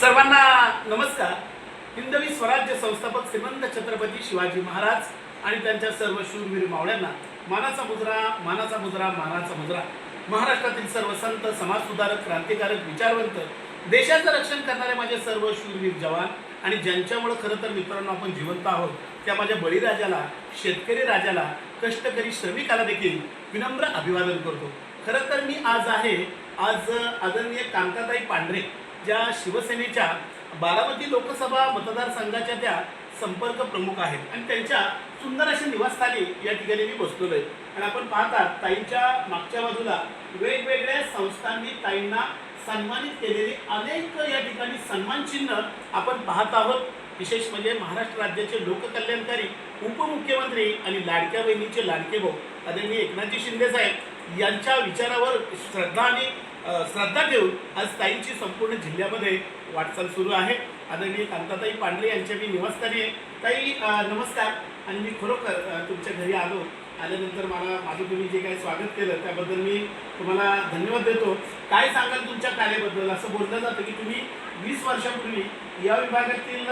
सर्वांना नमस्कार. हिंदवी स्वराज्य संस्थापक श्रीमंत छत्रपती शिवाजी महाराज आणि त्यांच्या सर्व शूरवीर मावळ्यांना मानाचा मुजरा मानाचा मुजरा मानाचा मुजरा महाराष्ट्रातील सर्व संत समाजसुधारक क्रांतिकारक विचारवंत देशाचं रक्षण करणारे माझे सर्व शूरवीर जवान आणि ज्यांच्यामुळं खरं तर मित्रांनो आपण जिवंत आहोत त्या माझ्या बळीराजाला शेतकरी राजाला कष्टकरी श्रमिकाला देखील विनम्र अभिवादन करतो. खरं तर मी आज आहे आज आदरणीय कांताताई पांढरे. ज्या शिवसेनेच्या बारामती लोकसभा मतदारसंघाच्या त्या संपर्क प्रमुख आहेत. आणि त्यांच्या सुंदर अशा निवासस्थानी या ठिकाणी मी बसलेलो आहे आणि आपण पाहतात ताईंच्या मागच्या बाजूला वेगवेगळ्या संस्थांनी ताईंना सन्मानित केलेली अनेक या ठिकाणी सन्मान चिन्ह आपण पाहत आहोत. विशेष म्हणजे महाराष्ट्र राज्याचे लोककल्याणकारी उपमुख्यमंत्री आणि लाडक्या बहिणीचे लाडके भाऊ आदरणीय एकनाथजी शिंदे साहेब यांच्या विचारावर श्रद्धा आणि श्रद्धा ठेवून आज ताईंची संपूर्ण जिल्ह्यामध्ये वाटचाल सुरू आहे. आदरणीय कांताताई पांडले यांच्या मी निवासस्थानी आहे. ताई नमस्कार. आणि मी खरोखर तुमच्या घरी आलो. आल्यानंतर मला माझं तुम्ही जे काही स्वागत केलं त्याबद्दल मी तुम्हाला धन्यवाद देतो. काय सांगाल तुमच्या कार्याबद्दल? असं बोललं जातं की तुम्ही वीस वर्षापूर्वी या विभागातील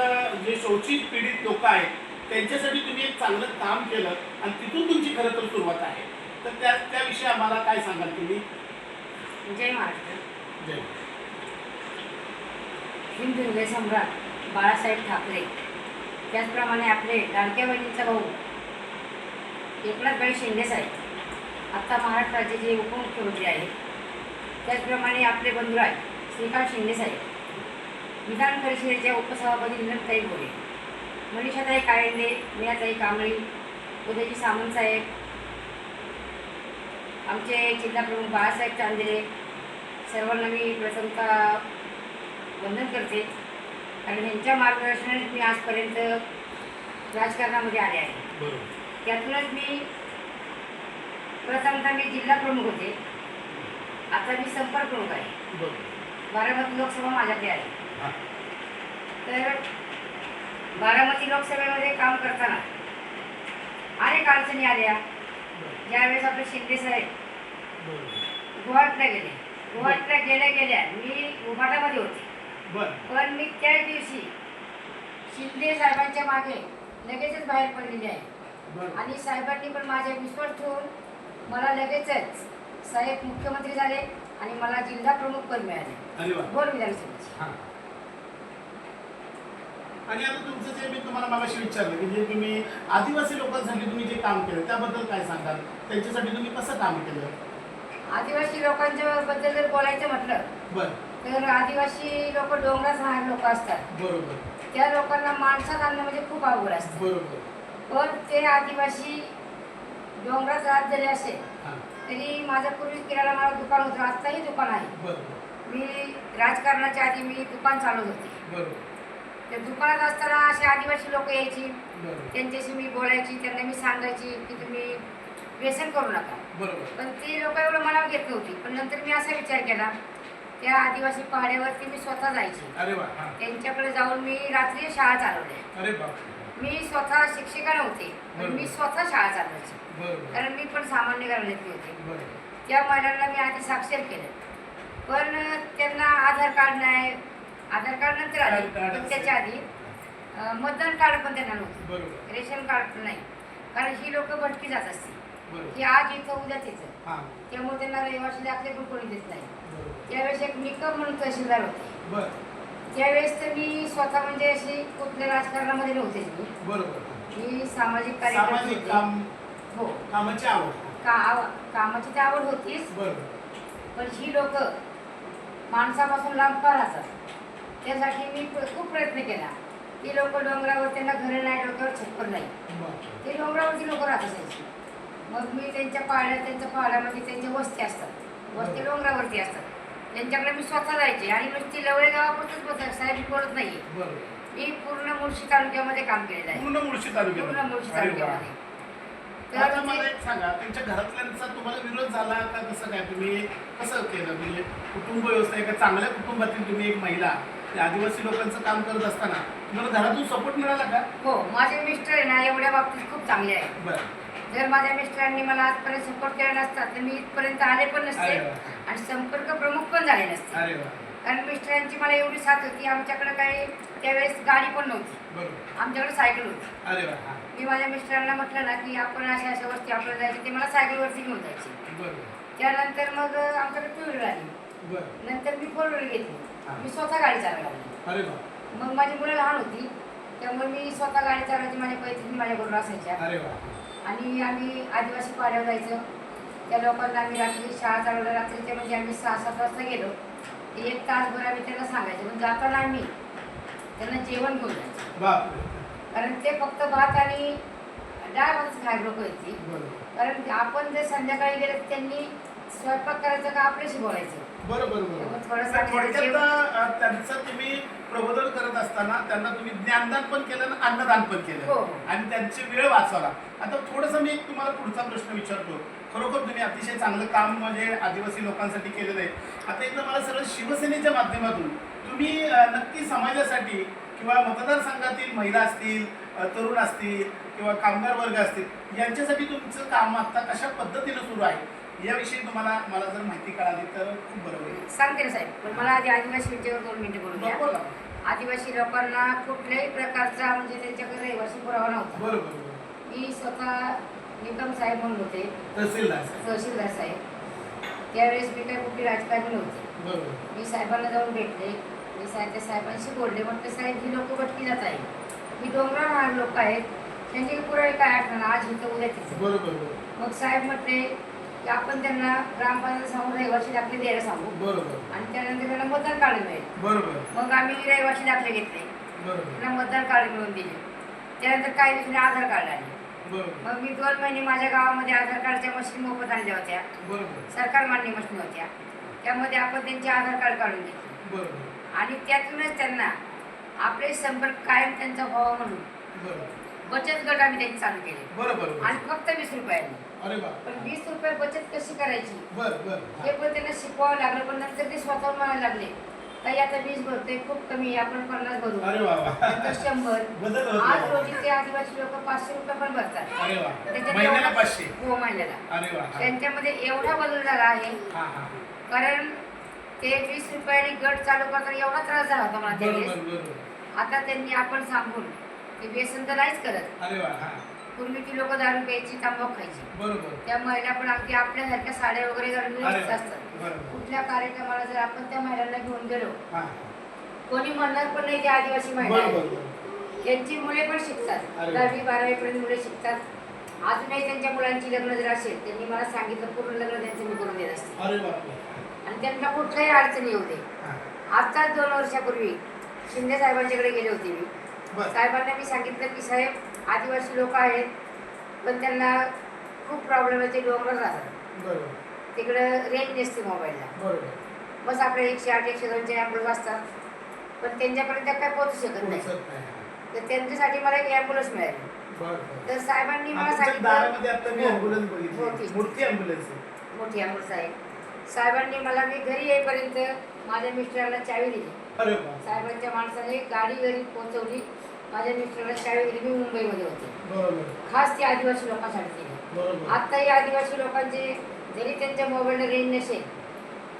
जे शोषित पीडित लोक आहेत त्यांच्यासाठी तुम्ही एक चांगलं काम केलं आणि तिथून तुमची खरं तर सुरुवात आहे. तर त्या त्याविषयी आम्हाला काय सांगाल तुम्ही? जय महाराष्ट्र. जय. हिंदू सम्राट बाळासाहेब ठाकरे. त्याचप्रमाणे आपले लाडक्या बहिणीचा भाऊ एकनाथभाई शिंदेसाहेब आत्ता महाराष्ट्र राज्याचे उपमुख्यमंत्री आहेत. त्याचप्रमाणे आपले बंधू आहेत श्रीकांत शिंदेसाहेब विधान परिषदेच्या उपसभापती निलमताई गोरे मनीषाताई काळेंडे मीनाताई कांबळी उदयजी सामंत साहेब आमचे जिल्हाप्रमुख बाळासाहेब चांदेरे सर्वांना मी प्रथमतः वंदन करते. कारण यांच्या मार्गदर्शनाने मी आजपर्यंत राजकारणामध्ये आले आहे. त्यातूनच मी प्रथमतः मी जिल्हा प्रमुख होते. आता मी संपर्क प्रमुख आहे. बारामती लोकसभा माझ्याकडे आहे. तर बारामती लोकसभेमध्ये काम करताना अनेक अडचणी आल्या. ज्यावेळेस आपले शिंदे साहेब गुवाहाटीला गेले. गुवाहाटीला गेल्या गेल्या मी उभाटामध्ये होते. पण मी त्याच दिवशी शिंदे साहेबांच्या मागे लगेचच बाहेर पडलेली आहे. आणि साहेबांनी पण माझ्या विश्वास ठेवून मला लगेचच साहेब मुख्यमंत्री झाले आणि मला जिल्हा प्रमुख पद मिळाले. बोर विधानसभेचे. आणि आता तुमचं जे मी तुम्हाला मागाशी विचारलं की जे तुम्ही आदिवासी लोकांसाठी तुम्ही जे काम केलं त्याबद्दल काय सांगाल? त्यांच्यासाठी तुम्ही कसं काम केलं? आदिवासी लोकांच्या बद्दल जर बोलायचं म्हटलं बरं. तर आदिवासी लोक डोंगरात राहणारे लोक असतात. बरोबर. त्या लोकांना माणसात आणणं म्हणजे खूप अवघड असतं. बरोबर. पण ते आदिवासी डोंगरात राहत जरी असेल तरी माझं पूर्वी किराणा मला दुकान होतं आत्ताही दुकान आहे. मी राजकारणाच्या आधी मी दुकान चालवत होते. बरोबर. त्या दुकानात असताना असे आदिवासी लोक यायची. त्यांच्याशी मी बोलायची त्यांना मी सांगायची की तुम्ही व्यसन करू नका. पण ती लोक एवढं मनावर घेत नव्हती. पण नंतर मी असा विचार केला त्या आदिवासी पहाड्यावरती मी स्वतः जायची. त्यांच्याकडे जाऊन मी रात्री शाळा बाप मी स्वतः शिक्षिका नव्हते पण मी स्वतः शाळा चालवायची. कारण मी पण सामान्य घराण्यातली होते. त्या महिलांना मी आधी साक्षर केलं. पण त्यांना आधार कार्ड नाही आधार कार्ड नंतर आले पण त्याच्या आधी मतदान कार्ड पण त्यांना नव्हतं. रेशन कार्ड पण नाही. कारण ही लोक भटकी जात असते की आज इथं उद्या तिथं. हां. त्यामुळे त्यांना रहिवासी दाखले पण कोणी देत नाही. त्यावेळेस एक निकम म्हणून तहसीलदार होते. त्यावेळेस तर मी स्वतः म्हणजे अशी कुठल्या राजकारणामध्ये नव्हतेच मी. बरोबर. मी सामाजिक. काम हो. कामाची आवड का कामाची तर आवड होतीच. बरोबर. पण ही लोक माणसापासून लांब का राहतात? त्यासाठी मी खूप प्रयत्न केला. ती लोक डोंगरावर त्यांना घरं नाही डोक्यावर छप्पर नाही. ते डोंगरावरती लोक राहत असायची मग मी त्यांच्या पाड्यात त्यांच्या पाड्यामध्ये त्यांच्या वस्ती असतात. वस्ती डोंगरावरती असतात. त्यांच्याकडे मी स्वतः जायचे आणि नुसती लवळे गावापुरतच बसत साहेब बोलत नाहीये. बरोबर मी पूर्ण मुळशी तालुक्यामध्ये काम केलेलं आहे. पूर्ण मुळशी तालुक्यात पूर्ण मुळशी. तालुक्यामध्ये. तर मला एक सांगा त्यांच्या घरातल्यांचा तुम्हाला विरोध झाला का? कसं काय तुम्ही कसं केलं? म्हणजे कुटुंब व्यवस्था एका चांगल्या कुटुंबातील तुम्ही एक महिला. ते आदिवासी लोकांचं काम करत असताना तुम्हाला घरातून सपोर्ट मिळाला का? हो माझे मिस्टर आहे ना एवढ्या बाबतीत खूप चांगले आहेत. बरं. जर माझ्या मिस्टरांनी मला आजपर्यंत सपोर्ट केला नसता तर मी इथपर्यंत आले पण नसते अरे वा. आणि संपर्क प्रमुख पण झाले नसते. अरे वा कारण मिस्टरांची मला एवढी साथ होती आमच्याकडे काही त्यावेळेस गाडी पण नव्हती. बरोबर. आमच्याकडे सायकल होती. अरे वा हा. मी माझ्या मिस्टरांना म्हटलं ना की आपण अशा अशा वस्ती आपल्याला जायची ते मला सायकलवरती घेऊन जायचे. बरोबर. त्यानंतर मग आमच्याकडे टू व्हीलर आली. बरं. नंतर मी फोर व्हीलर घेतली. मी स्वतः गाडी चालवायला लागली. मग माझी मुलं लहान होती त्यामुळे मी स्वतः गाडी चालवायची माझ्या पैसे माझ्याबरोबर असायच्या. आणि आम्ही आदिवासी पाड्यावर जायचं. त्या लोकांना आम्ही रात्री शाळा चालवल्या रात्रीच्या म्हणजे आम्ही सहा सात वाजता गेलो. एक तासभर आम्ही त्यांना सांगायचं पण जाताना आम्ही त्यांना जेवण घेऊन जायचं. कारण ते फक्त भात आणि डाळ भातच खायला लोक येते कारण आपण जर संध्याकाळी गेलं त्यांनी स्वयंपाक करायचं का आपल्याशी बोलायचं? थोडक्यात जेवण- अ, त्यांचं तुम्ही प्रबोधन करत असताना त्यांना तुम्ही ज्ञानदान पण केलं आणि अन्नदान पण हो. केलं आणि त्यांची वेळ वाचवला. आता थोडंसं मी एक तुम्हाला पुढचा प्रश्न विचारतो. खरोखर तुम्ही अतिशय चांगलं काम म्हणजे आदिवासी लोकांसाठी केलेलं आहे. आता एकदा मला सरळ शिवसेनेच्या माध्यमातून तुम्ही नक्की समाजासाठी किंवा मतदारसंघातील महिला असतील तरुण असतील किंवा कामगार वर्ग असतील यांच्यासाठी तुमचं काम आता कशा पद्धतीनं सुरू आहे? याविषयी तुम्हाला मला जर माहिती कळाली तर खूप बरं होईल. सांगते ना साहेब पण मला आधी आदिवासी विषयावर दोन मिनिटं बोलू द्या. ना. आदिवासी लोकांना कुठल्याही प्रकारचा म्हणजे त्यांच्याकडे रहिवासी पुरावा नव्हता. बरोबर बरोबर मी स्वतः निकम साहेब म्हणून होते. तहसीलदार साहेब. तहसीलदार साहेब. त्यावेळेस मी काही कुठली राजकारणी नव्हते. बरोबर मी साहेबांना जाऊन भेटले. मी साहेब त्या साहेबांशी बोलले. म्हटलं साहेब ही लोक भटकी जात आहे ही डोंगराळ लोक आहेत. त्यांची पुरावे काय आठवण आज इथं उद्या तिथं. बरोबर बरोबर मग साहेब म्हटले की आपण त्यांना ग्रामपंचायत सांगून रहिवासी दाखले द्यायला सांगू. बरोबर. आणि त्यानंतर त्यांना मतदान कार्ड मिळेल. बरोबर. मग आम्ही रहिवासी दाखले घेतले बरोबर. त्यांना मतदान कार्ड मिळवून दिले. त्यानंतर काही दिवसांनी आधार कार्ड आले. बरोबर. मग मी दोन महिने माझ्या गावामध्ये आधार कार्डच्या मशीन मोफत आणल्या होत्या. बरोबर. सरकार मान्य मशीन होत्या. त्यामध्ये आपण त्यांचे आधार कार्ड काढून घेतले. बरोबर. आणि त्यातूनच त्यांना आपले संपर्क कायम त्यांचा व्हावा म्हणून बरोबर. बचत गट आम्ही त्यांनी चालू केले. बरोबर. आणि फक्त वीस रुपयांनी. अरे पण वीस रुपये बचत कशी करायची? बर बर. हे पण त्यांना शिकवावं लागलं पण नंतर ते स्वतःहून म्हणायला लागले ताई आता वीस भरतोय खूप कमी आहे आपण पन्नास भरू. अरे वा वा. नंतर शंभर. बदल होत. आज. रोजी ते आदिवासी लोक पाचशे रुपये पण भरतात. अरे वा. त्याच्यात महिन्याला एवढा- पाचशे हो महिन्याला. अरे वा हा. त्यांच्यामध्ये एवढा बदल झाला आहे. हा हा. कारण ते वीस रुपयाने गट चालू करताना एवढा त्रास झाला होता मला बरोबर त्यावेळेस बरोबर. आता त्यांनी आपण सांगून ते व्यसन तर नाहीच करत. अरे वा हा. पूर्वी ती लोक दारू प्यायची तांबाखू खायची. बरोबर. त्या महिला पण अगदी आपल्यासारख्या साड्या वगैरे घालून अरे येत वा असतात. बरोबर. कुठल्या कार्यक्रमाला जर आपण त्या महिलांना घेऊन गेलो हा. कोणी म्हणणार पण नाही की आदिवासी महिला बरोबर आहे. बरोबर. त्यांची मुले पण शिकतात. अरे. दहावी बारावी पर्यंत मुले शिकतात. अजूनही त्यांच्या मुलांची लग्न जर असेल त्यांनी मला सांगितलं पूर्ण लग्न त्यांचं मी करून देत असते. अरे बापरे. आणि त्यांना कुठल्याही अडचणी येऊ दे. हा. आत्ताच दोन वर्षापूर्वी शिंदे साहेबांच्याकडे गेले होते मी. बर. साहेबांना मी सांगितलं की साहेब आदिवासी लोक आहेत पण त्यांना खूप प्रॉब्लेम आहे ते डोंगर राहतात बरोबर. तिकडं रेंज नसते मोबाईलला बरोबर. बस आपले एकशे आठ एकशे दोनचे ॲम्ब्युलन्स असतात. पण त्यांच्यापर्यंत काय पोहोचू शकत नाही पोहोचत नाही. तर त्यांच्यासाठी मला एक ॲम्ब्युलन्स मिळाली. बरं, बरं. तर साहेबांनी मला आमच्या सांगितलं दारामध्ये आता मी हो. हो, तीच. मूर्ती ॲम्ब्युलन्स आहे. मोठी ॲम्ब्युलन्स आहे. साहेबांनी मला मी घरी येईपर्यंत माझ्या मिस्टरांना चावी दिली. अरे वा. साहेबांच्या माणसाने गाडी घरी पोहोचवली. माझ्या मिस्टरांना चावी दिली मी मुंबईमध्ये होते. खास ती आदिवासी लोकांसाठी बरोबर. आत्ताही आदिवासी लोकांचे जरी त्यांच्या मोबाईलला रेंज नसेल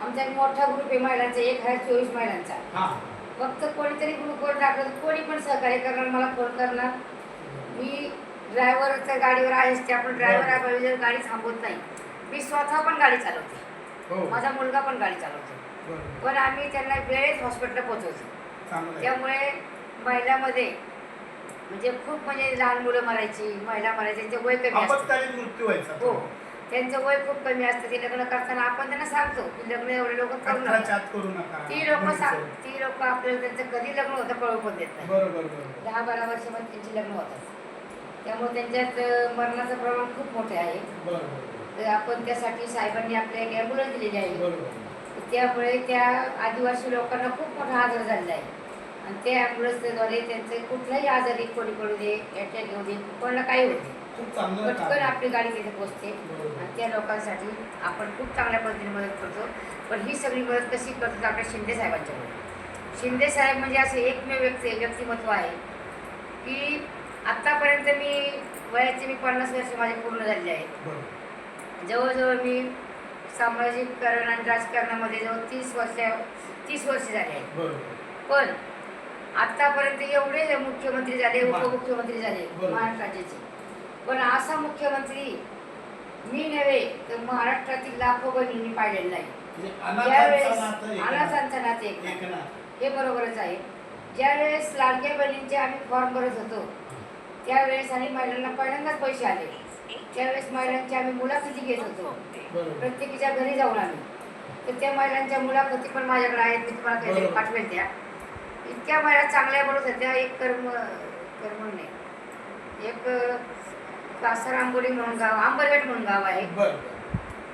आमचा एक मोठा ग्रुप आहे महिलांचा एक हजार चोवीस महिलांचा. फक्त कोणीतरी ग्रुपवर टाकलं तर कोणी पण सहकार्य करणार मला फोन करणार. मी ड्रायव्हरच्या गाडीवर आहेच ते आपण ड्रायव्हर आहे जर गाडी थांबवत नाही. मी स्वतः पण गाडी चालवते. हो. माझा मुलगा पण गाडी चालवतो. पण आम्ही त्यांना वेळेत हॉस्पिटलला पोहोचवतो. त्यामुळे महिलामध्ये म्हणजे खूप म्हणजे लहान मुलं मरायची महिला मरायची त्यांचं वय कमी असतं. आपत्कालीन मृत्यू व्हायचा हो. त्यांचं वय खूप कमी असतं. ते लग्न करताना आपण त्यांना सांगतो की लग्न एवढे लोक करू नका. चात करू नका. ती लोक सांग. ती लोक आपल्याला त्यांचं कधी लग्न होतं कळू पण देत नाही. बरोबर बरोबर. दहा बारा वर्षामध्ये त्यांची लग्न होतात. त्यामुळे त्यांच्यात अं, मरणाचं प्रमाण खूप मोठे आहे. बरोबर. तर आपण त्यासाठी साहेबांनी आपल्या एक ॲम्ब्युलन्स दिलेली आहे. बरोबर. त्यामुळे त्या आदिवासी लोकांना खूप मोठा आजार झालेला आहे. आणि त्या ॲम्ब्युलन्सद्वारे त्यांचे कुठलाही आजारी कोणी पडू दे अटॅक येऊ दे कोणाला काही होते पटकन. आपली गाडी तिथे पोचते. आणि त्या लोकांसाठी आपण खूप चांगल्या पद्धतीने मदत करतो. पण ही सगळी मदत कशी करतो आपल्या शिंदे साहेबांच्यामुळे शिंदे साहेब म्हणजे असे एकमेव व्यक्ती व्यक्तिमत्व आहे. की आत्तापर्यंत मी वयाचे मी पन्नास वर्ष माझे पूर्ण झालेले आहेत. जवळजवळ मी सामाजिककरण आणि राजकारणामध्ये जवळ तीस वर्ष तीस वर्ष झाले आहेत पण आतापर्यंत एवढे मुख्यमंत्री झाले. उपमुख्यमंत्री झाले बरोबर. महाराष्ट्र राज्याचे पण असा मुख्यमंत्री मी नव्हे तर महाराष्ट्रातील लाखो बहिणींनी पाहिलेला नाही. म्हणजे ज्यावेळेस अनाथांचं नातं. हे बरोबरच आहे. ज्यावेळेस लाडक्या बहिणींचे आम्ही फॉर्म भरत होतो त्यावेळेस आणि महिलांना पहिल्यांदाच पैसे आले. त्यावेळेस महिलांची आम्ही मुलाखती घेत होतो. प्रत्येकीच्या घरी जाऊन आम्ही. तर त्या महिलांच्या मुलाखती पण माझ्याकडे आहेत मी तुम्हाला काहीतरी. पाठवेल त्या. इतक्या महिला चांगल्या बोलत होत्या एक कर्म कर्म नाही. एक अं, कासार आंबोली म्हणून गाव आंबरगेट म्हणून गाव आहे.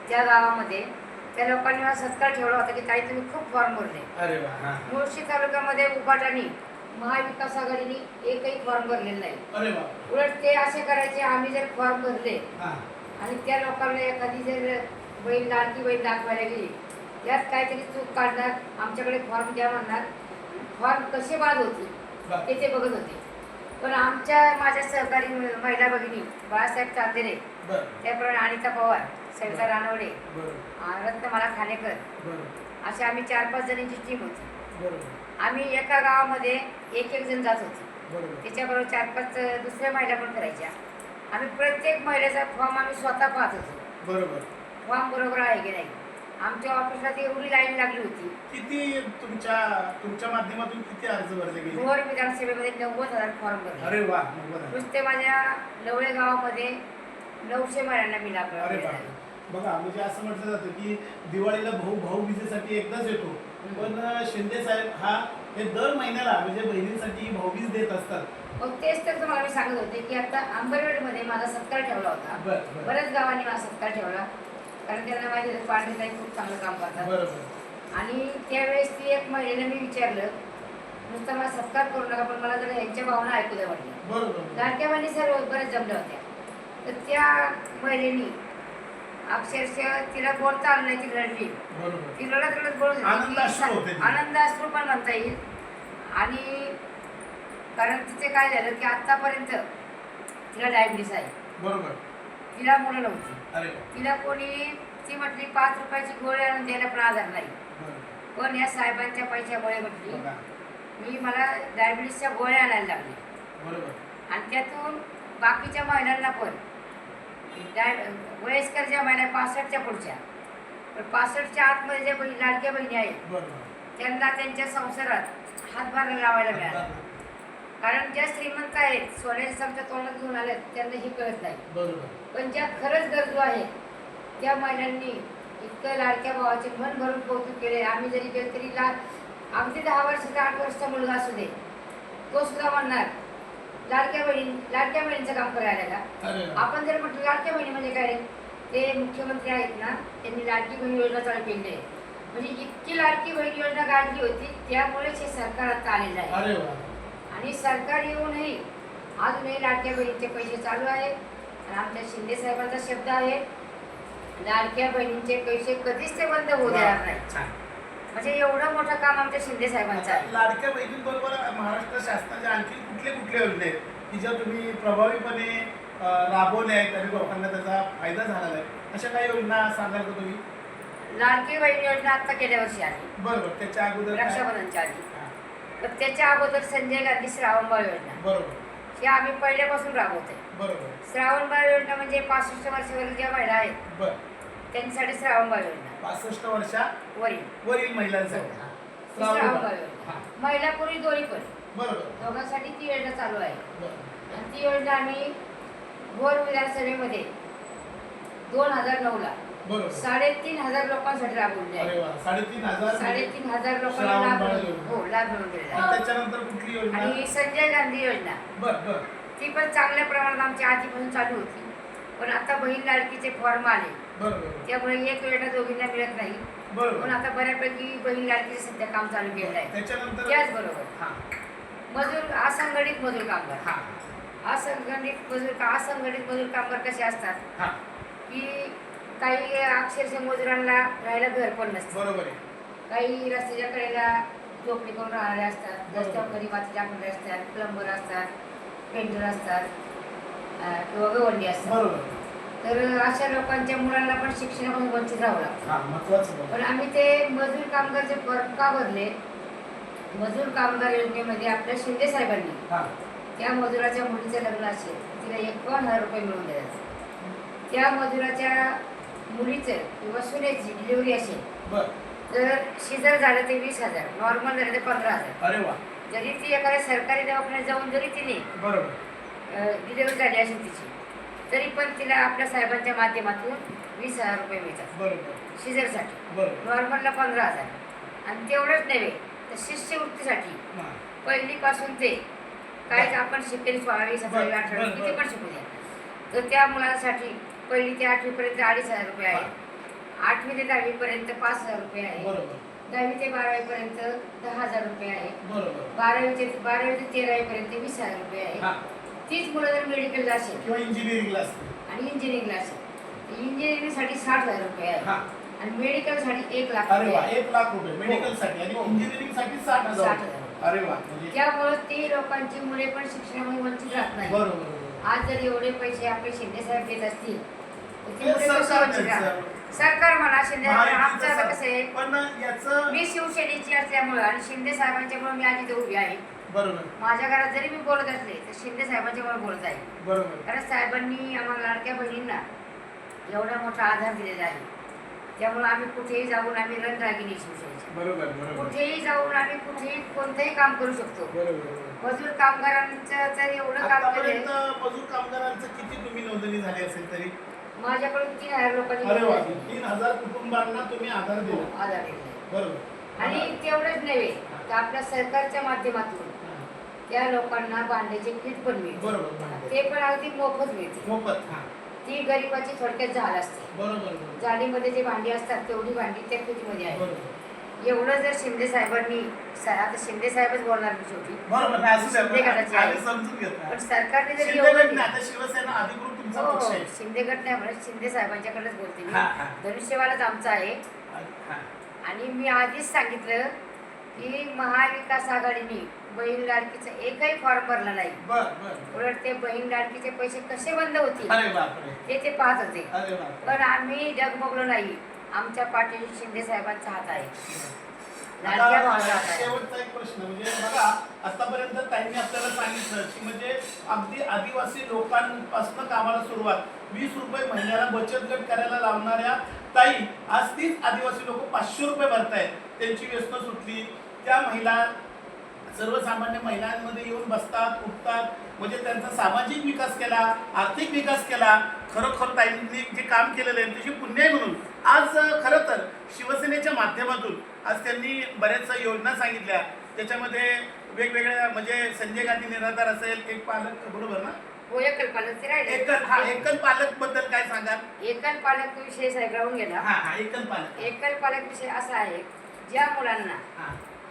त्या गावामध्ये त्या लोकांनी मला सत्कार ठेवला होता की ताई तुम्ही खूप फॉर्म भरले मुळशी तालुक्यामध्ये उपाटाने महाविकास आघाडीने एकही फॉर्म भरलेला नाही. उलट ते असे करायचे आम्ही जर फॉर्म भरले हा. आणि त्या लोकांना एखादी जर बहीण लाडकी बहीण दाखवायला गेली त्यात काहीतरी चूक काढणार आमच्याकडे फॉर्म द्या म्हणणार फॉर्म कसे बाद बर ते ते बघत होते. पण आमच्या माझ्या सहकारी महिला भगिनी बाळासाहेब चांदेरे त्याप्रमाणे अनिता पवार सविता रानवडे रत्नमाला खानेकर अशी आम्ही चार पाच जणांची टीम होती. आम्ही एका गावामध्ये एक एक जण जात होतो. बरोबर त्याच्याबरोबर चार पाच दुसऱ्या महिला पण करायच्या. आम्ही प्रत्येक महिलेचा फॉर्म आम्ही स्वतः पाहत होतो. फॉर्म बरोबर आहे की नाही? आमच्या ऑफिसला ती एवढी लाईन लागली होती. किती तुमच्या तुमच्या माध्यमातून किती अर्ज भरले गेले? भोर विधानसभेमध्ये नव्वद हजार फॉर्म भरले. अरे वा नव्वद. नुसते माझ्या लवळे गावामध्ये नऊशे महिलांना मी अरे लागलो वा बघा म्हणजे असं म्हटलं जातं की दिवाळीला भाऊ भाऊबीजेसाठी एकदाच येतो. पण शिंदे साहेब हा हे दर महिन्याला म्हणजे बहिणींसाठी भाऊबीज देत असतात. मग तेच तर तुम्हाला मी सांगत होते की आता आंबरगडमध्ये माझा सत्कार ठेवला होता. बर बर. बऱ्याच गावांनी माझा सत्कार ठेवला. कारण त्यांना माहिती होतं पांढरेताई खूप चांगलं काम करतात. बरोबर. आणि त्यावेळेस ती एक महिलेने मी विचारलं नुसतं मला सत्कार करू नका पण मला जरा यांच्या भावना ऐकू द्या बरोबर. लाडक्या बहिणी सर्व बरेच जमल्या होत्या. तर त्या महिलेनी अक्षरशः तिला बोलता आलं नाही ती रडली. ती रडत रडत बोलत ते. आनंदाश्रू पण म्हणता येईल. आणि कारण तिचे काय झालं की आतापर्यंत तिला डायबिटीस आहे. बरोबर. तिला मुलं नव्हती. तिला कोणी ती म्हटली पाच रुपयाची गोळी आणून द्यायला पण आधार नाही. पण या साहेबांच्या पैशामुळे म्हटली बघा. मी मला डायबिटीसच्या गोळ्या आणायला लागली. आणि त्यातून बाकीच्या महिलांना पण. डाय वयस्कर ज्या महिला पासष्टच्या पुढच्या. पण पासष्टच्या आतमध्ये ज्या बहिणी लाडक्या बहिणी आहेत त्यांना त्यांच्या संसारात हातभार लावायला मिळाला. कारण ज्या श्रीमंत आहेत सोन्याच्या चमच्या तोंडात घेऊन आल्यात त्यांना हे कळत नाही. बरोबर. पण ज्या खरंच गरजू आहेत त्या महिलांनी इतकं लाडक्या भावाचे मन भरून कौतुक केले आम्ही जरी गेलो तरी ला अगदी दहा वर्षाचा आठ वर्षाचा मुलगा असू दे तो सुद्धा म्हणणार लाडक्या बहीण लाडक्या बहिणीचं काम करायला का अरे वा. आपण जर म्हटलं लाडक्या बहिणी म्हणजे काय? ते मुख्यमंत्री आहेत ना त्यांनी लाडकी बहीण योजना चालू केली आहे. म्हणजे इतकी लाडकी बहीण योजना काढली होती त्यामुळेच हे सरकार आता आलेलं आहे. अरे वा. आणि सरकार येऊनही अजूनही लाडक्या बहिणीचे पैसे चालू आहेत आणि आमच्या शिंदे साहेबांचा शब्द आहे लाडक्या बहिणींचे पैसे कधीच ते बंद होऊ देणार नाही. म्हणजे एवढं मोठं काम आमच्या शिंदे साहेबांचं आहे. लाडक्या बहिणींबरोबर महाराष्ट्र शासनाच्या आणखी कुठले कुठले योजने आहेत? की ज्या तुम्ही प्रभावीपणे राबवल्या आहेत आणि लोकांना त्याचा फायदा झाला आहे अशा काही योजना सांगाल का तुम्ही? लाडकी बहीण योजना आता गेल्या वर्षी आली. बरोबर त्याच्या अगोदर? रक्षाबंधनच्या आधी. पण त्याच्या अगोदर संजय गांधी श्रावणबाळ योजना. बरोबर. ही आम्ही पहिल्यापासून राबवतोय. बरोबर. श्रावणबाळ योजना म्हणजे पासष्ट वर्षावरील ज्या महिला आहेत बर. त्यांच्यासाठी श्रावणबाळ योजना. पासष्ट वर्षा वरील वरील महिलांसाठी. हा. श्रावण बाळ. योजना. हा, महिला पुरुष दोन्ही पण. बरोबर. दोघांसाठी ती योजना चालू आहे. बरोबर. आणि ती योजना आम्ही भोर विधानसभेमध्ये दोन हजार नऊला बरोबर. साडेतीन हजार लोकांसाठी राबवली अरे आहे वा साडेतीन हजार साडेतीन हजार लोकांना श्रावण लाभ बाळ मिळून- योजना. हो लाभ आणि आहे त्याच्यानंतर कुठली योजना? आणि संजय गांधी योजना. बर बर. ती पण चांगल्या प्रमाणात आमच्या आधीपासून चालू होती. पण आता बहीण लाडकीचे फॉर्म आले. त्यामुळे एक योजना दोघींना मिळत नाही. पण बरोबर आता बऱ्यापैकी बहीण लाडकीचे सध्या काम चालू केलेलं आहे. त्याच्यानंतर त्याचबरोबर हा. मजूर असंघटित मजूर कामगार. हा. असंघटित मजूर का असंघटित मजूर कामगार कसे असतात? हा. की काही अक्षरशः मजुरांना राहायला घर पण नसतं. बरोबर आहे. काही रस्त्याच्या कडेला झोपडी करून राहणारे असतात. रस्त्यावर माती टाकणारे असतात प्लंबर असतात पेंटर असतात किंवा गवंडी असतात. बरोबर. तर अशा लोकांच्या मुलांना पण शिक्षणापासून वंचित राहावं लागतं. हा महत्वाचं. पण आम्ही ते मजूर कामगारचे फरक का भरले मजूर कामगार योजनेमध्ये आपल्या शिंदे साहेबांनी हा. त्या मजुराच्या मुलीचं लग्न असेल तिला एकावन्न हजार रुपये मिळून द्यायचे त्या मजुराच्या मुलीचं किंवा सुनेची डिलिव्हरी असेल बर. तर शिजर झालं ते वीस हजार नॉर्मल झालं ते पंधरा हजार. अरे वा. जरी ती एखाद्या सरकारी दवाखान्यात जाऊन जरी तिने बरोबर. डिलिव्हरी झाली असेल तिची तरी पण तिला आपल्या साहेबांच्या माध्यमातून वीस हजार रुपये मिळतात. बरोबर. शिजरसाठी. बरोबर. नॉर्मलला पंधरा हजार. आणि तेवढंच नव्हे तर शिष्यवृत्तीसाठी हा. पहिलीपासून ते काय आपण शिकेल सोळावी सतरावी बरं, अठरावी बरं, किती. पण शिकू द्या. तर त्या मुलांसाठी पहिली ते आठवीपर्यंत अडीच हजार रुपये आहेत आठवी ते दहावीपर्यंत पाच हजार रुपये आहे. दहावी ते बारावीपर्यंत दहा हजार रुपये आहे. बारावी ते बारावी ते तेरावीपर्यंत वीस हजार रुपये आहे. हा. तीच मुलं जर मेडिकलला असेल. किंवा इंजिनिअरिंगला असते आणि इंजिनिअरिंगला असेल. इंजिनिअरिंगसाठी साठ हजार रुपये आहे. हा. आणि मेडिकलसाठी एक लाख अरे रुपये वा आहे. एक लाख रुपये. मेडिकलसाठी आणि हो. इंजिनिअरिंगसाठी साठ हजार साठ. हजार. अरे वा म्हणजे त्यामुळं ती लोकांची मुले पण शिक्षणामध्ये वंचित राहत नाही बरोबर. आज जर एवढे पैसे आपले शिंदे साहेब देत असतील हे सरकार? द्यायचं. सरकार म्हणा शिंदे आमचं आता कसं आहे? पण याचं मी शिवसेनेची असल्यामुळं आणि शिंदे साहेबांच्यामुळे मी आधी उभी आहे. बरोबर. माझ्या घरात जरी मी बोलत असले तर शिंदे साहेबांच्यामुळे बोलत आहे. बरोबर. कारण साहेबांनी आम्हाला लाडक्या बहिणींना एवढा मोठा आधार दिलेला आहे. त्यामुळे आम्ही कुठेही जाऊन आम्ही रणरागिनी शिवसेनेची. कुठेही जाऊन आम्ही कुठेही कोणतंही काम करू शकतो. मजूर कामगारांचं तर एवढं काम केलंय. मजूर कामगारांचं किती तुम्ही नोंदणी झाली असेल तरी? माझ्याकडून तीन हजार अरे वा. तीन हजार कुटुंबांना तुम्ही आधार हो, दिला. आधार. बरोबर. आणि तेवढंच नव्हे तर आपल्या सरकारच्या माध्यमातून हा. त्या लोकांना भांड्याचे किट पण मिळते बरोबर ते पण अगदी मोफत मिळते मोफत हा. ती गरिबाची थोडक्यात झाल असते. बरोबर बरोबर. जाळीमध्ये जे भांडी असतात तेवढी भांडी त्या किटमध्ये आहे बरोबर. एवढं जर शिंदे साहेबांनी आता शिंदे साहेबच बोलणार मी शेवटी. बरोबर नाही असू द्या. शिंदे गटाचे आहे. आम्ही समजून घेतो पण सरकारने जरी शिंदे एवढं गट केलं- नाही, आता शिवसेना अधिकृत तुमचा हो पक्ष आहे. शिंदे गट नाही म्हणत शिंदे साहेबांच्याकडेच बोलते मी. हा, हा. धनुष्यवालाच आमचा आहे. हा. आणि मी आधीच सांगितलं की महाविकास आघाडीने बहीण लाडकीचा एकही फॉर्म भरला नाही. बर बर. उलट ते बहीण लाडकीचे पैसे कसे बंद होतील? अरे बापरे. ते ते पाहत होते. अरे बापरे. पण आम्ही डगमगलो नाही. आमच्या पाठीशी शिंदे साहेबांचा हात आहे. शेवटचा एक प्रश्न म्हणजे बघा आतापर्यंत ताईंनी आपल्याला सांगितलं की म्हणजे अगदी आदिवासी लोकांपासून कामाला सुरुवात. वीस रुपये महिन्याला बचत गट करायला लावणाऱ्या ताई आज तीच आदिवासी लोक पाचशे रुपये भरतायत. त्यांची व्यसन सुटली. त्या महिला सर्वसामान्य महिलांमध्ये येऊन बसतात उठतात. म्हणजे त्यांचा सामाजिक विकास केला आर्थिक विकास केला. खरोखर ताईंनी जे काम केलेलं आहे त्याची पुण्य म्हणून. आज खरं तर शिवसेनेच्या माध्यमातून आज त्यांनी बऱ्याचशा योजना सांगितल्या. त्याच्यामध्ये वेगवेगळ्या म्हणजे संजय गांधी निराधार असेल एक पालक बरोबर ना? हो एकल पालक एकल हा एकल पालकबद्दल काय सांगाल? एकल पालक विषय सगळं गेला. हा हा एकल पालक. एकल पालक विषय असा आहे ज्या मुलांना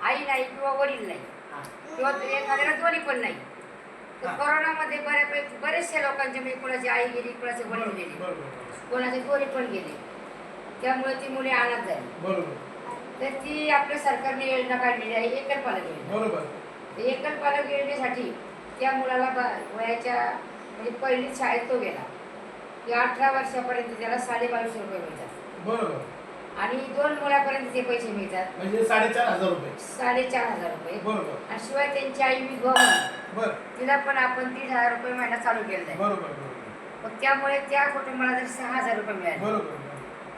आई नाही किंवा वडील नाही हा. किंवा एखाद्याला दोन्ही पण नाही तर. कोरोनामध्ये बऱ्यापैकी बरेचशा लोकांचे म्हणजे कोणाची आई गेली कोणाचे वडील गेले कोणाचे दोन्ही पण गेले. त्यामुळे ती मुले झाली बरोबर. तर ती आपल्या सरकारने योजना काढलेली आहे एकल पालक योजना. बरोबर. तर एकल पालक योजनेसाठी त्या मुलाला बा- वयाच्या म्हणजे पहिलीच शाळेत तो गेला. की अठरा वर्षापर्यंत त्याला साडेबावीसशे रुपये मिळतात. बरोबर. आणि दोन मुलापर्यंत ते पैसे मिळतात. म्हणजे साडेचार हजार रुपये. साडेचार हजार रुपये. बरोबर. आणि शिवाय त्यांची आई विधवा म्हणून. बर. तिला पण आपण तीस हजार रुपये महिना चालू आहे. बरोबर बरोबर. मग त्यामुळे त्या कुटुंबाला जर सहा हजार रुपये मिळाले. बरोबर.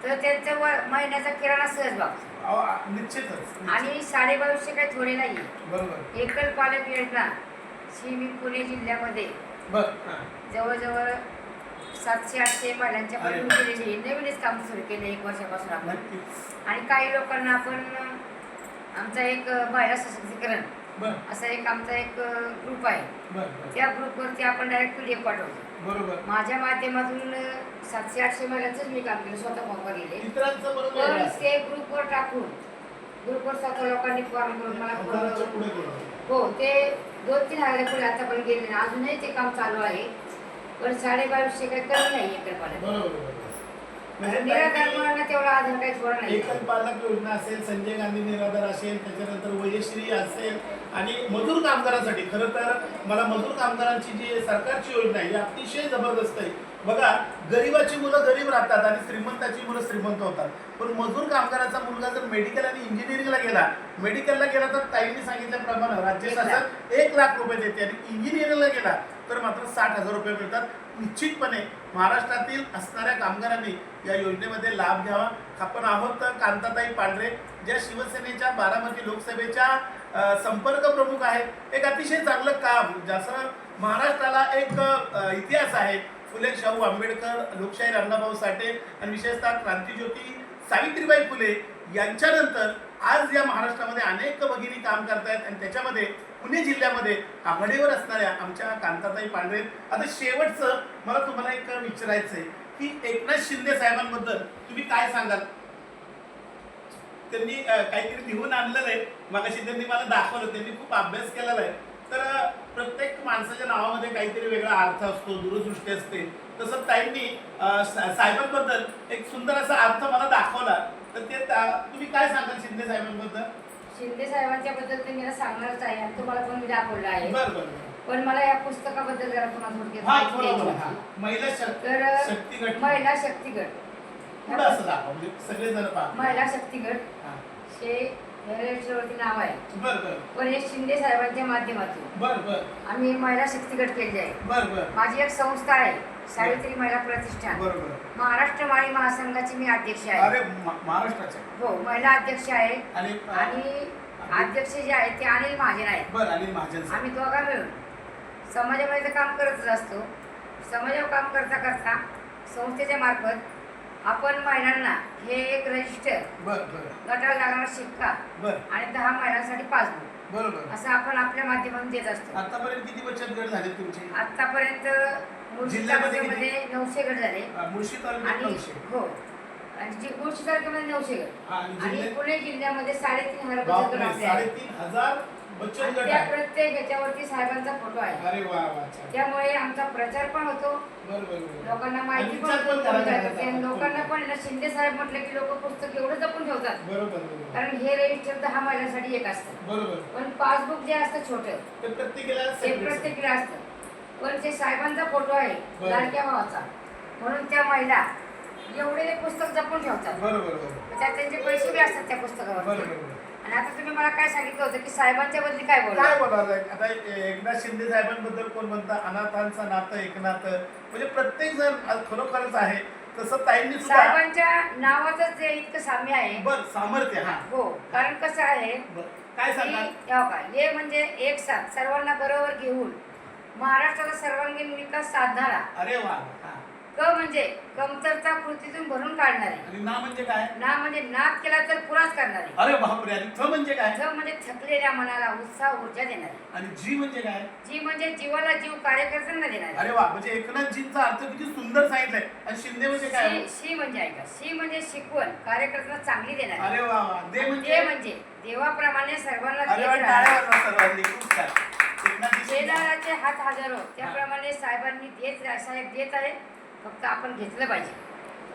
तर त्यांचा व- महिन्याचा किराणा सहज भागतो अहो, आ- निश्चितच निश्चित. आणि साडेबावीसशे काही थोडे नाही बरोबर. एकल पालक योजना ही मी पुणे जिल्ह्यामध्ये. बर हा. जवळजवळ सातशे आठशे महिलांच्या अरे केलेली आहे. नवीनच काम सुरू केले एक वर्षापासून आपण. नक्कीच. आणि काही लोकांना आपण आमचा एक महिला सशक्तीकरण बर. असा एक आमचा एक ग्रुप आहे. बर बर. त्या ग्रुपवरती आपण डायरेक्ट पी डी एफ पाठवतो. बरोबर. माझ्या माध्यमातून सातशे आठशे महिलांचंच मी काम केलं स्वतः फॉर्म भरलेले. पण. ते ग्रुपवर टाकून ग्रुपवर स्वतः लोकांनी फॉर्म करून मला गेलं. हो ते दोन तीन हजार पुढे आतापर्यंत गेले नाही. अजूनही ते काम चालू आहे. पण साडेबावीसशे काही कमी नाही पालक बरोबर बरोबर. म्हणजे निराधार तेवढा आधार काही थोडा नाही. पालक योजना असेल संजय गांधी निराधार असेल त्याच्यानंतर वयश्री असेल आणि मजूर कामगारांसाठी खरं तर मला मजूर कामगारांची जी सरकारची योजना आहे ही अतिशय जबरदस्त आहे. बघा गरीबाची मुलं गरीब राहतात आणि श्रीमंताची मुलं श्रीमंत होतात. पण मजूर कामगाराचा मुलगा जर मेडिकल आणि इंजिनिअरिंगला गेला मेडिकलला गेला तर ताईंनी सांगितल्याप्रमाणे राज्य शासन एक लाख रुपये देते आणि इंजिनिअरिंगला गेला तर मात्र साठ हजार रुपये मिळतात. निश्चितपणे महाराष्ट्रातील असणाऱ्या कामगारांनी या योजनेमध्ये लाभ घ्यावा. आपण आहोत कांताताई पांढरे ज्या शिवसेनेच्या बारामती लोकसभेच्या संपर्क प्रमुख आहेत. एक अतिशय चांगलं काम जसं महाराष्ट्राला एक इतिहास आहे. फुले शाहू आंबेडकर लोकशाही अण्णाभाऊ साठे आणि विशेषतः क्रांतीज्योती सावित्रीबाई फुले यांच्यानंतर आज या महाराष्ट्रामध्ये अनेक भगिनी काम करतायत आणि त्याच्यामध्ये पुणे जिल्ह्यामध्ये आघाडीवर असणाऱ्या आमच्या कांताताई पांढरे. आता शेवटचं मला तुम्हाला एक विचारायचं आहे की एकनाथ शिंदे साहेबांबद्दल तुम्ही काय सांगाल? त्यांनी काहीतरी लिहून आणलेलं आहे. मगाशी त्यांनी मला दाखवलं त्यांनी खूप अभ्यास केलेला आहे. तर प्रत्येक माणसाच्या नावामध्ये काहीतरी वेगळा अर्थ असतो दूरदृष्टी असते. तसं सा- साहेबांबद्दल एक सुंदर असा अर्थ मला दाखवला. तर ते तुम्ही काय सांगाल शिंदे साहेबांबद्दल? शिंदे साहेबांच्या बद्दल तर मला सांगणारच आहे आणि तुम्हाला पण मी दाखवलं आहे. बरं बरं पण मला या पुस्तकाबद्दल जरा तुम्हाला थोडक्यात. महिला शक्ती तर शक्ती गट. महिला शक्ती गट. पुढं असं दाखवा म्हणजे महिला शक्ती गट. हा. नाव आहे. बरं बरं. पण हे शिंदे साहेबांच्या माध्यमातून. बरं बरं. आम्ही महिला शक्ती गट केली आहे. बरं बरं. माझी एक संस्था आहे सावित्री महिला प्रतिष्ठान. बरं बरं महाराष्ट्र माळी महासंघाची मी अध्यक्ष आहे. अरे मा- महाराष्ट्राचे. हो महिला अध्यक्ष आहे. आणि आणि अध्यक्ष जे आहेत ते अनिल महाजन आहेत. बरं आणि महाजन साहेब. आम्ही दोघा मिळून समाजामध्ये तर काम करतच असतो. समाजावर काम करता करता संस्थेच्या मार्फत आपण महिलांना हे एक रजिस्टर बरं बरं. गटाला लागणारा शिक्का बरं. आणि दहा महिलांसाठी पासबुक. बरोबर. असं आपण आपल्या माध्यमातून देत असतो. आतापर्यंत किती बचत गट झाले तुमचे? आतापर्यंत मुळशी जिल्ह्यामध्ये किती? तालुक्यामध्ये नऊशे गट झाले. मुळशी तालुक्यात आणि नऊशे. हो. आणि जी मुळशी तालुक्यामध्ये नऊशे गट. हा, आणि आणि जिल्ह्यात? पुणे जिल्ह्यामध्ये साडेतीन हजार बचत बापरे, गट आपले आहेत. साडेतीन हजार बचत आणि गट त्या आहे प्रत्येक ह्याच्यावरती साहेबांचा फोटो आहे. अरे वा वा छान. त्यामुळे आमचा प्रचार पण होतो. बरं बरं बरं. लोकांना माहिती आणि पण विचार पण होतो करायला कोणत्या लागतात. आणि लोकांना पण ना शिंदे साहेब म्हटलं की लोक पुस्तक एवढं जपून ठेवतात. बरोबर बरोबर. कारण हे रजिस्टर दहा महिन्यासाठी एक असतं. बरोबर. पण पासबुक जे असतं छोटं ते प्रत्येकीला ते separate- प्रत्येकीला असतं. पण ते साहेबांचा फोटो आहे. लाडक्या भावाचा म्हणून त्या महिला एवढे ते पुस्तक जपून ठेवतात. बरोबर बरोबर. त्यात त्यांचे पैसे बी असतात त्या बरोबर पुस्तकावर बरोबर. तुम्ही मला काय सांगितलं होतं? की साहेबांच्या बद्दल काय काय बोलला बोलायला आता एकनाथ शिंदे साहेबांबद्दल कोण म्हणतं? अनाथांचं नातं एकनाथ. म्हणजे प्रत्येक जण खरोखरच आहे. तसं ताईंनी साहेबांच्या नावातच ते इतकं साम्य आहे बर सामर्थ्य हा. हो कारण कसं आहे. काय सांगाल की- हो म्हणजे एक साथ सर्वांना बरोबर घेऊन महाराष्ट्राचा सर्वांगीण विकास साधणारा. अरे वा. क म्हणजे कमतरता कृतीतून भरून काढणारे. आणि ना म्हणजे काय? ना म्हणजे नाद केला तर पुराच करणारे. अरे बापरे आणि थ म्हणजे काय? म्हणजे थकलेल्या मनाला उत्साह ऊर्जा देणारे. आणि जी म्हणजे काय? जी म्हणजे जीवाला जीव कार्यकर्त्यांना देणारे. अरे वा म्हणजे एकनाथजींचा अर्थ किती सुंदर सांगितलाय. आणि शिंदे म्हणजे काय? शी शी म्हणजे ऐका शी म्हणजे शिकवण कार्यकर्त्यांना चांगली देणारे. अरे वा वा. दे म्हणजे? म्हणजे देवाप्रमाणे सर्वांना अरे वा देत टाळ्या. वाजवा सर्वांनी खूप छान. एकनाथजी शिंदे. देणाऱ्याचे हात हजारो त्याप्रमाणे साहेबांनी देत रा- साहेब देत आहे फक्त आपण घेतलं पाहिजे.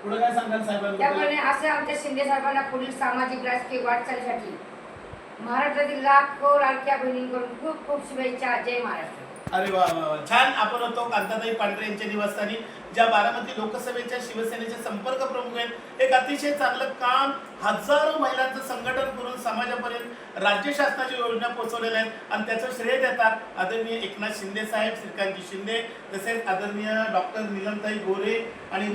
पुढे काय सांगाल साहेबांबद्दल? त्यामुळे असे आमच्या शिंदे साहेबांना पुढील सामाजिक राजकीय वाटचालीसाठी महाराष्ट्रातील लाखो लाडक्या बहिणींकडून खूप खूप शुभेच्छा. जय महाराष्ट्र. अरे वा वा वा. छान. आपण होतो कांताताई पांढरे यांच्या निवासस्थानी. ज्या बारामती लोकसभेच्या शिवसेनेचे संपर्क प्रमुख आहेत एक अतिशय चांगलं काम हजारो महिलांचं संघटन करून समाजापर्यंत राज्य शासनाच्या योजना पोहोचवलेल्या आहेत. आणि त्याचं श्रेय देतात आदरणीय एकनाथ शिंदे साहेब श्रीकांतजी शिंदे तसेच आदरणीय डॉक्टर नीलमताई गोरे आणि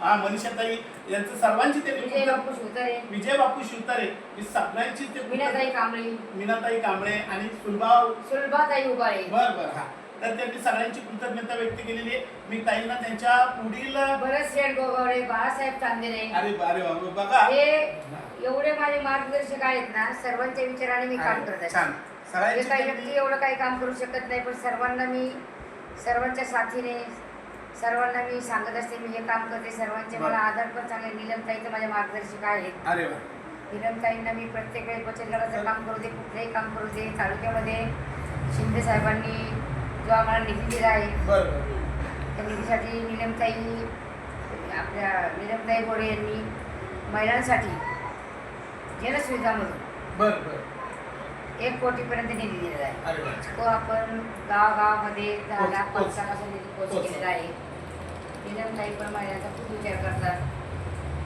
हा मनीषाताई यांचं सर्वांची शिवतारे. विजय बापू शिवतारे ही सगळ्यांची ते विनाताई कांबळे. मीनाताई कांबळे आणि सुलभाव सुलभाताई उबाळे बर बर हा. तर त्यांनी सगळ्यांची कृतज्ञता व्यक्त केलेली आहे. मी ताईंना त्यांच्या पुढील भरत शेठ गोगावडे बाळासाहेब चांदेरे अरे अरे बघा. हे एवढे माझे मार्गदर्शक आहेत ना सर्वांच्या विचाराने मी काम करत छान. असते सगळ्यांची एका व्यक्ती त्यांनी- एवढं काही काम करू शकत नाही पण सर्वांना मी सर्वांच्या साथीने सर्वांना मी सांगत असते मी हे काम करते. सर्वांचे. मला आधार पण चांगले. निलमताई तर माझ्या मार्गदर्शक आहेत. अरे वा निलमताईंना मी प्रत्येक वेळी बचत गटाचं काम करू दे कुठलंही काम करू दे तालुक्यामध्ये शिंदे साहेबांनी जो आम्हाला निधी दिला आहे त्या निधीसाठी निलमताई आपल्या निलमताई गोडे यांनी महिलांसाठी जलसुविधामधून बर बर. एक कोटीपर्यंत निधी दिलेला आहे. अरे वा. तो आपण गावागावामध्ये दहा लाख पोच. पंचावन्न असा निधी पोच पोच. केलेला आहे. निलम ताई पण महिलांचा खूप विचार करतात.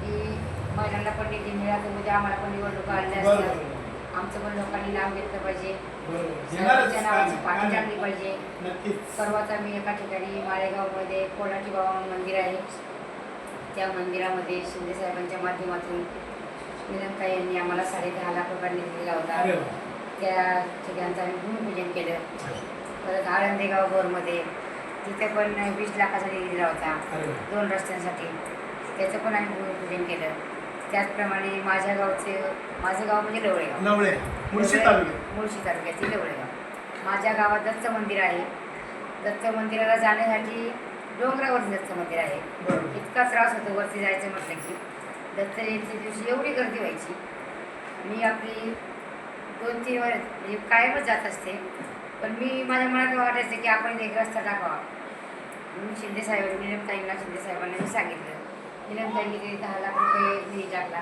की महिलांना पण निधी मिळालं उद्या आम्हाला पण निवडणुका बरोबर. असतात आमचं पण लोकांनी नाव घेतलं पाहिजे. नाही? पाठी टाकली? पाहिजे परवाच आम्ही एका ठिकाणी माळेगावमध्ये कोणाची बाबा मंदिर आहे. त्या मंदिरामध्ये शिंदे साहेबांच्या माध्यमातून निलमताई यांनी आम्हाला साडे दहा लाख रुपये निधी दिला होता. त्या ठिकाणचं आम्ही भूमिपूजन केलं. परत आळंदेगाव बोरमध्ये तिथे पण वीस लाखाचा निधी दिला होता. दोन रस्त्यांसाठी. त्याचं पण आम्ही भूमिपूजन केलं. त्याचप्रमाणे माझ्या गावचे माझं गाव म्हणजे लवळेगाव नवळे मुळशी तालुक्यात. मुळशी तालुक्यातील लवळेगाव माझ्या गावात दत्त मंदिर आहे. दत्त मंदिराला जाण्यासाठी डोंगरावरती दत्त मंदिर आहे. बरोबर. इतका त्रास होतो वरती जायचं म्हटलं की. दत्त जयंती दिवशी एवढी गर्दी व्हायची. मी आपली दोन तीन वर म्हणजे कायमच जात असते. पण मी माझ्या मनात वाटायचं की आपण एक रस्ता टाकावा. मी शिंदे साहेब निलमताईंना शिंदे साहेबांना मी सांगितलं. निलमताईंनी ते दहा लाख रुपये निधी टाकला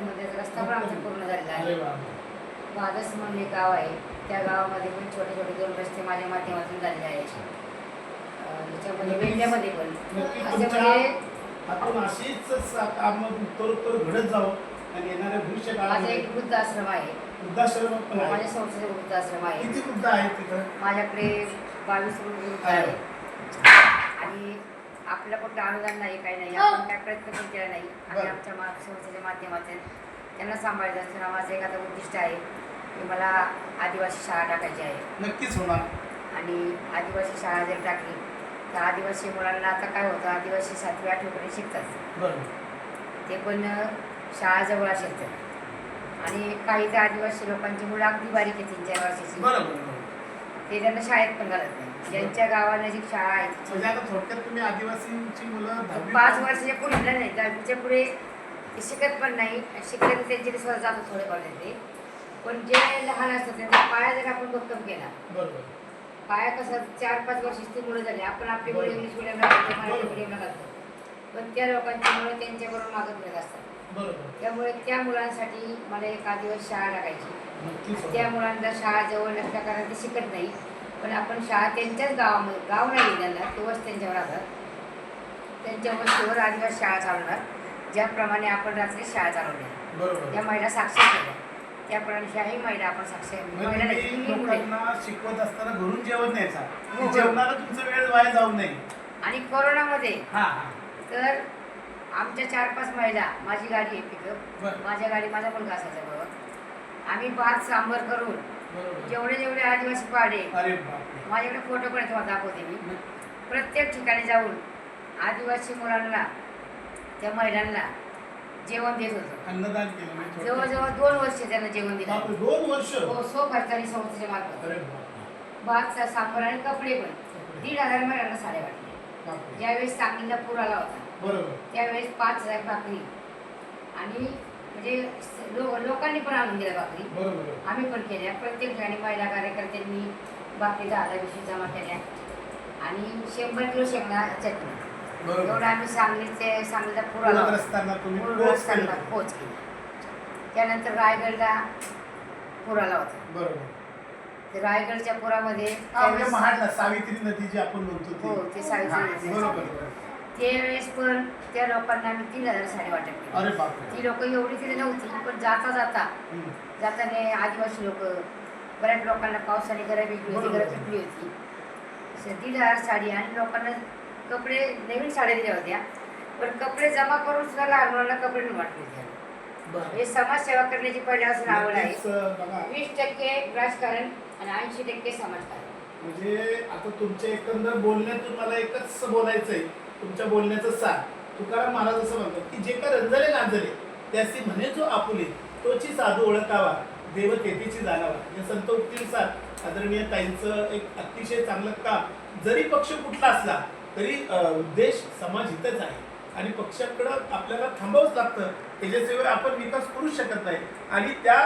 मंदिराचा रस्ता पण आमचा पूर्ण झालेला आहे. वादस म्हणून एक गाव आहे. त्या गावामध्ये पण छोटे छोटे दोन रस्ते माझ्या माध्यमातून झालेले आहेत. अं, याच्यामध्ये वेंड्यामध्ये पण. असे म्हणजे हातून अशीच काम उत्तरोत्तर घडत जावं आणि येणाऱ्या भविष्य माझा एक वृद्धाश्रम आहे. वृद्धाश्रम माझ्या संस्थेचा वृद्धाश्रम आहे. किती वृद्ध आहेत तिथं माझ्याकडे बावीस वृद्ध आहे आणि आपलं कुठलं अनुदान नाही काही नाही. आपण काय प्रयत्न पण केला नाही. आणि. आमच्या मा संस्थेच्या माध्यमातून त्यांना सांभाळत असताना माझं एक आता उद्दिष्ट आहे की मला आदिवासी शाळा टाकायची आहे. नक्कीच होणार. आणि आदिवासी शाळा जर टाकली तर आदिवासी मुलांना आता काय होतं? आदिवासी सातवी आठवीपर्यंत शिकतात. ते पण शाळा जवळ असेल तर. आणि काही तर आदिवासी लोकांची मुलं अगदी बारीक आहे तीन चार वर्षाची. ते त्यांना शाळेत पण घालत नाही. ज्यांच्या गावानजीक शाळा आहे. म्हणजे आता थोडक्यात तुम्ही आदिवासींची मुलं दहावी पाच वर्षाच्या पुढे नाही दहावीच्या पुढे ते शिकत पण नाही. शिकले तर त्यांचे ते स्वतः जातात थोडे कॉलेज ते पण जे लहान असतात त्यांचा पाया जर आपण भक्कम केला बरोबर. पाया कसं चार पाच वर्षाची ती मुलं झाली. आपण आपली मुलं इंग्लिश मिडियमला घालतो मराठी बरोबर. मिडियमला घालतो. पण त्या लोकांची मुलं त्यांच्याबरोबर मागत मिळत असतात. बरोबर. त्यामुळे त्या मुलांसाठी मला एक आदिवासी शाळा टाकायची नक्कीच. त्या होणार. मुलांना शाळा जवळ नसल्या कारण ते शिकत नाही. पण आपण शाळा त्यांच्याच गावामध्ये गाव नाही त्यांना ते वस त्यांच्यावर राहतात त्यांच्या वस्तीवर आदिवासी शाळा चालवणार ज्याप्रमाणे आपण रात्री शाळा चालवल्या त्या महिला साक्षर केल्या त्याप्रमाणे ह्याही महिला आपण साक्षर म्हणजे शिकवत असताना घरून जेवण न्यायचा. हो, हो. जेवणाला तुमचा वेळ वाया जाऊ नये. आणि कोरोनामध्ये तर आमच्या चार पाच महिला माझी गाडी आहे पिकअप माझ्या गाडी माझा मुलगा असायचा बरोबर. आम्ही भात सांबर करून जेवढे जेवढे आदिवासी पाडे अरे बापरे. माझ्याकडे फोटो पण तुम्हाला दाखवते मी. प्रत्येक ठिकाणी जाऊन आदिवासी मुलांना त्या महिलांना जेवण देत होतो. अन्नदान केलं म्हणजे थोडक्यात. जवळजवळ दोन वर्ष त्यांना जेवण दिलं. बापरे दोन वर्ष? हो सो खर्चाने संस्थेच्या मार्फत अरे बापरे. भात सा- सांबर आणि कपडे पण. दीड हजार महिलांना साड्या वाटल्या. बापरे. ज्यावेळेस सांगलीला पूर आला होता बरोबर. त्यावेळेस पाच हजार भाकरी आणि म्हणजे लो लोकांनी पण आणून दिल्या भाकरी. बरोबर आम्ही पण केल्या. प्रत्येक ठिकाणी महिला कार्यकर्त्यांनी भाकरी दहा वीस जमा केल्या. आणि शंभर किलो शेंगणा चटणी. बरोबर. एवढं आम्ही सांगलीचे सांगलीचा पूर तुम्ही पोच केलं. पोच केली. त्यानंतर रायगडला पूर आला होता. बरोबर. ते रायगडच्या पुरामध्ये म्हणजे त्यावेळेस- महाडला सावित्री नदी जी आपण म्हणतो हो ती ते सावित्री हा, नदी. बरोबर. त्यावेळेस पण त्या लोकांना आम्ही तीन हजार साडी वाटप केली अरे बापरे ती लोक एवढी तिथे नव्हती पण जाता जाता हम्म. जाताना आदिवासी लोक बऱ्याच लोकांना पावसाने घरं वेगळी होती बरोबर. घरं तुटली होती दीड हजार साडी आणि लोकांना कपडे नवीन साड्या दिल्या होत्या पण कपडे जमा करून सुद्धा लहान मुलांना कपडे नाही वाटले होते. बरं. हे समाजसेवा करण्याची पहिल्यापासून आवड आहे नक्कीच, अं, बघा वीस टक्के राजकारण आणि ऐंशी टक्के समाजकारण म्हणजे आता तुमच्या एकंदर बोलण्यातून मला एकच बोलायचंय तुमच्या बोलण्याचं सार. तुकाराम महाराज असं म्हणतात की जे का रंजले गांजले त्याची म्हणे जो आपुले तोची साधू ओळखावा देव तेथेची जाणावा या संत उक्तीनुसार आदरणीय ताईंचं एक अतिशय चांगलं काम जरी पक्ष कुठला असला तरी उद्देश समाज हितच आहे. आणि पक्षाकडं आपल्याला थांबावंच लागतं. त्याच्याशिवाय आपण विकास करू शकत नाही. आणि त्या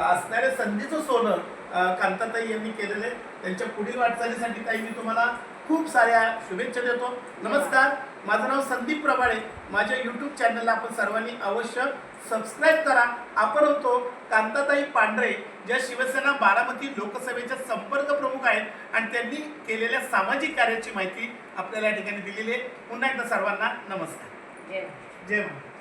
असणाऱ्या संधीचं सोनं कांताताई यांनी केलेलं आहे. त्यांच्या पुढील वाटचालीसाठी ताई मी तुम्हाला खूप साऱ्या शुभेच्छा देतो. नमस्कार. माझं नाव संदीप प्रभाळे. माझ्या यूट्यूब चॅनलला आपण सर्वांनी अवश्य सबस्क्राईब करा. आपण होतो कांताताई पांढरे ज्या शिवसेना बारामती लोकसभेच्या संपर्क प्रमुख आहेत आणि त्यांनी केलेल्या सामाजिक कार्याची माहिती आपल्याला या ठिकाणी दिलेली आहे. पुन्हा एकदा सर्वांना नमस्कार. जय. जय